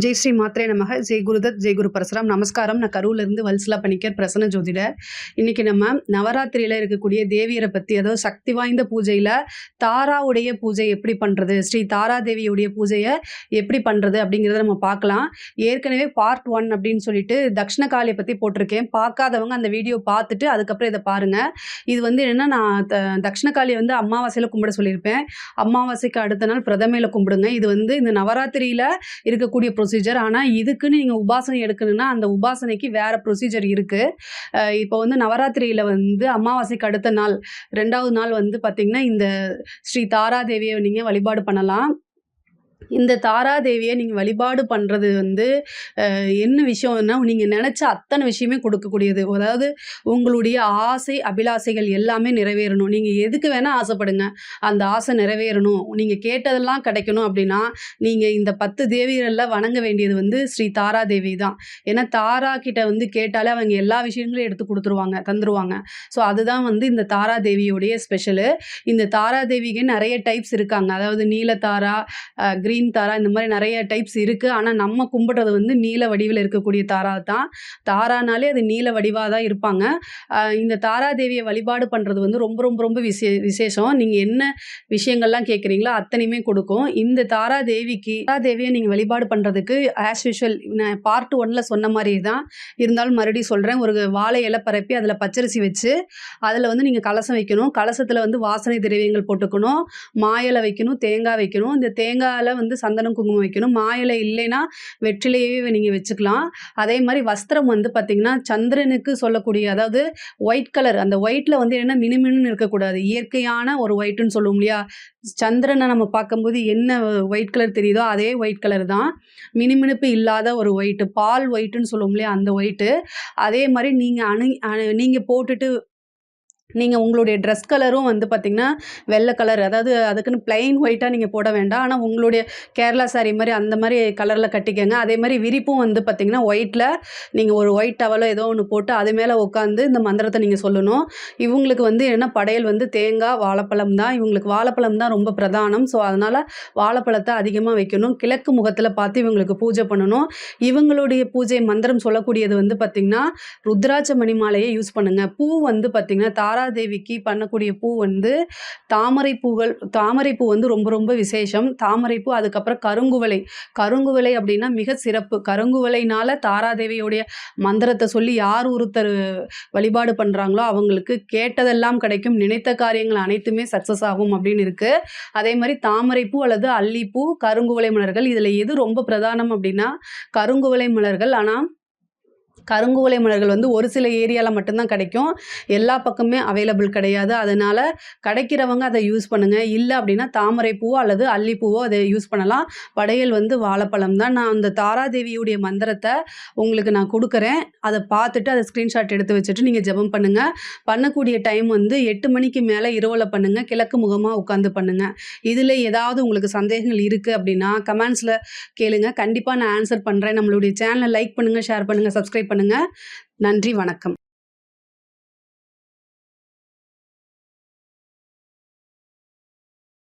ஜெய் ஸ்ரீ மாத்ரே நமக. ஜெய் குருதத் ஜெய் குரு பரசுராம். நமஸ்காரம். நான் கரூர்லேருந்து வல்சலா பணிக்கர் பிரசன்ன ஜோதிடர். இன்றைக்கி நம்ம நவராத்திரியில் இருக்கக்கூடிய தேவியரை பற்றி அதாவது சக்தி வாய்ந்த பூஜையில் தாராவுடைய பூஜை எப்படி பண்ணுறது ஸ்ரீ தாரா தேவியுடைய பூஜையை எப்படி பண்ணுறது அப்படிங்கிறத நம்ம பார்க்கலாம். ஏற்கனவே பார்ட் ஒன் அப்படின்னு சொல்லிட்டு தக்ஷணகாலியை பற்றி போட்டிருக்கேன். பார்க்காதவங்க அந்த வீடியோ பார்த்துட்டு அதுக்கப்புறம் இதை பாருங்கள் இது வந்து என்னென்னா நான் த தக்ஷணகாலியை வந்து அமாவாசையில் கும்பிட சொல்லியிருப்பேன். அமாவாசைக்கு அடுத்த நாள் பிரதமையில் கும்பிடுங்க. இது வந்து இந்த நவராத்திரியில் இருக்கக்கூடிய ப்ரொசீஜர் ஆனால் இதுக்குன்னு நீங்கள் உபாசனை எடுக்கணும்னா அந்த உபாசனைக்கு வேறு ப்ரொசீஜர் இருக்குது இப்போ வந்து நவராத்திரியில் வந்து அமாவாசைக்கு அடுத்த நாள் ரெண்டாவது நாள் வந்து பார்த்திங்கன்னா இந்த ஸ்ரீ தாராதேவியை நீங்கள் வழிபாடு பண்ணலாம். இந்த தாராதேவியை நீங்கள் வழிபாடு பண்ணுறது வந்து என்ன விஷயம்னா நீங்கள் நினச்ச அத்தனை விஷயமே கொடுக்கக்கூடியது. அதாவது உங்களுடைய ஆசை அபிலாசைகள் எல்லாமே நிறைவேறணும். நீங்கள் எதுக்கு வேணால் ஆசைப்படுங்க. அந்த ஆசை நிறைவேறணும். நீங்கள் கேட்டதெல்லாம் கிடைக்கணும் அப்படின்னா நீங்கள் இந்த பத்து தேவிகளில் வணங்க வேண்டியது வந்து ஸ்ரீ தாரா தேவி தான். ஏன்னா தாரா கிட்ட வந்து கேட்டாலே அவங்க எல்லா விஷயங்களையும் எடுத்து கொடுத்துருவாங்க தந்துருவாங்க. ஸோ அதுதான் வந்து இந்த தாரா தேவியோடைய ஸ்பெஷலு. இந்த தாராதேவிக்கு நிறைய டைப்ஸ் இருக்காங்க. அதாவது நீல தாரா க்ரீன் தாரா இந்த மாதிரி நிறைய டைப்ஸ் இருக்குது ஆனால் நம்ம கும்பிட்றது வந்து நீல வடிவில் இருக்கக்கூடிய தாரா தான். தாரானாலே அது நீல வடிவாக தான் இருப்பாங்க. இந்த தாரா தேவியை வழிபாடு பண்ணுறது வந்து ரொம்ப ரொம்ப ரொம்ப விசே விசேஷம். நீங்கள் என்ன விஷயங்கள்லாம் கேட்குறீங்களோ அத்தனையுமே கொடுக்கும். இந்த தாரா தேவிக்கு தாரா தேவியை நீங்கள் வழிபாடு பண்ணுறதுக்கு ஆஸ் யூஷுவல் நான் பார்ட் ஒன்ல சொன்ன மாதிரி தான். இருந்தாலும் மறுபடியும் சொல்கிறேன் ஒரு வாழை இலை பரப்பி அதில் பச்சரிசி வச்சு அதில் வந்து நீங்கள் கலசம் வைக்கணும். கலசத்தில் வந்து வாசனை திரவியங்கள் போட்டுக்கணும். மாயிலை வைக்கணும் தேங்காய் வைக்கணும். இந்த தேங்காயில் வந்து சந்தனம் குங்குமம் வைக்கணும். மாயிலை இல்லைன்னா வெற்றிலையவே நீங்கள் வச்சுக்கலாம். அதே மாதிரி வஸ்திரம் வந்து பார்த்திங்கன்னா சந்திரனுக்கு சொல்லக்கூடிய அதாவது ஒயிட் கலர் அந்த ஒயிட்டில் வந்து என்ன மினுமினுன்னு இருக்கக்கூடாது. இயற்கையான ஒரு ஒயிட்டுன்னு சொல்லுவோம் இல்லையா? சந்திரனை நம்ம பார்க்கும்போது என்ன ஒயிட் கலர் தெரியுதோ அதே ஒயிட் கலர் தான். மினுமினுப்பு இல்லாத ஒரு ஒயிட்டு பால் ஒயிட்டுன்னு சொல்லுவோம் இல்லையா? அந்த ஒயிட்டு அதே மாதிரி நீங்கள் அணு அணு நீங்கள் போட்டுட்டு நீங்கள் உங்களுடைய ட்ரெஸ் கலரும் வந்து பார்த்திங்கன்னா வெள்ளை கலர் அதாவது அதுக்குன்னு பிளைன் ஒயிட்டாக நீங்கள் போட வேண்டாம். ஆனால் உங்களுடைய கேரளா சாரீ மாதிரி அந்த மாதிரி கலரில் கட்டிக்கங்க. அதே மாதிரி விரிப்பும் வந்து பார்த்திங்கன்னா ஒயிட்டில் நீங்கள் ஒரு ஒயிட் டவலோ ஏதோ ஒன்று போட்டு அது மேலே உட்காந்து இந்த மந்திரத்தை நீங்கள் சொல்லணும். இவங்களுக்கு வந்து என்ன படையல் வந்து தேங்காய் வாழைப்பழம் தான். இவங்களுக்கு வாழைப்பழம் தான் ரொம்ப பிரதானம். ஸோ அதனால் வாழைப்பழத்தை அதிகமாக வைக்கணும். கிழக்கு முகத்தில் பார்த்து இவங்களுக்கு பூஜை பண்ணணும். இவங்களுடைய பூஜை மந்திரம் சொல்லக்கூடியது வந்து பார்த்திங்கன்னா ருத்ராட்ச மணிமாலையை யூஸ் பண்ணுங்கள் பூ வந்து பார்த்திங்கன்னா தாரா தாராதேவிக்கு பண்ணக்கூடிய பூ வந்து தாமரை பூகள் தாமரை பூ வந்து ரொம்ப ரொம்ப விசேஷம். தாமரை பூ அதுக்கப்புறம் கருங்குவலை கருங்குவலை அப்படின்னா மிக சிறப்பு. கருங்குவலைனால தாராதேவியோடைய மந்திரத்தை சொல்லி யார் ஒருத்தர் வழிபாடு பண்ணுறாங்களோ அவங்களுக்கு கேட்டதெல்லாம் கிடைக்கும். நினைத்த காரியங்கள் அனைத்துமே சக்ஸஸ் ஆகும் அப்படின்னு இருக்குது அதே மாதிரி தாமரை பூ அல்லது அல்லிப்பூ கருங்குவலை மலர்கள் இதில் எது ரொம்ப பிரதானம் அப்படின்னா கருங்குவலை மலர்கள். ஆனால் கருங்குவலை மலர்கள் வந்து ஒரு சில ஏரியாவில் மட்டும்தான் கிடைக்கும். எல்லா பக்கமே அவைலபிள் கிடையாது. அதனால் கிடைக்கிறவங்க அதை யூஸ் பண்ணுங்கள் இல்லை அப்படின்னா தாமரை பூவோ அல்லது அல்லிப்பூவோ அதை யூஸ் பண்ணலாம். படையல் வந்து வாழைப்பழம் தான். நான் அந்த தாராதேவியுடைய மந்திரத்தை உங்களுக்கு நான் கொடுக்குறேன். அதை பார்த்துட்டு அதை ஸ்க்ரீன்ஷாட் எடுத்து வச்சுட்டு நீங்கள் ஜெபம் பண்ணுங்கள் பண்ணக்கூடிய டைம் வந்து எட்டு மணிக்கு மேலே இரவில் பண்ணுங்கள் கிழக்கு முகமாக உட்காந்து பண்ணுங்கள் இதில் ஏதாவது உங்களுக்கு சந்தேகங்கள் இருக்குது அப்படின்னா கமெண்ட்ஸில் கேளுங்க. கண்டிப்பாக நான் ஆன்சர் பண்ணுறேன் நம்மளுடைய சேனலை லைக் பண்ணுங்கள் ஷேர் பண்ணுங்கள் சப்ஸ்கிரைப் பண்ணுங்கள் நன்றி வணக்கம்.